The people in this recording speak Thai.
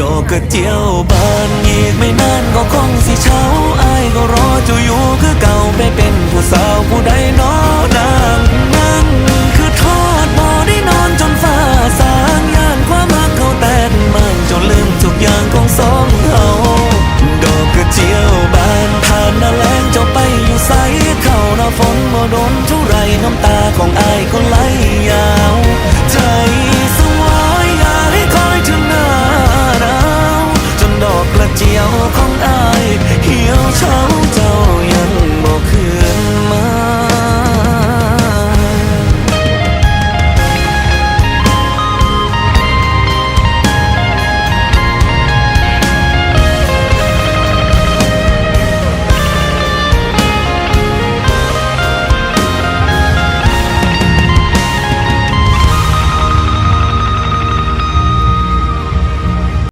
ดอกกระเจียวบานอีกไม่นานก็คงสิเช้าอายก็รอจะอยู่คือเก่าไม่เป็นผู้สาวผู้ใดนอนางนั่งคือทอดบ่ได้นอนจนฟ้าสางย่านความรักเขาแตนมันจนลืมทุกอย่างของสองเขาดอกกระเจียวบานผ่านน้าแรงเจ้าไปอยู่ใสเขาหน้าฝนบ่โดนเท่าไรน้ำตาของอายก็ไหลยาว ของอาย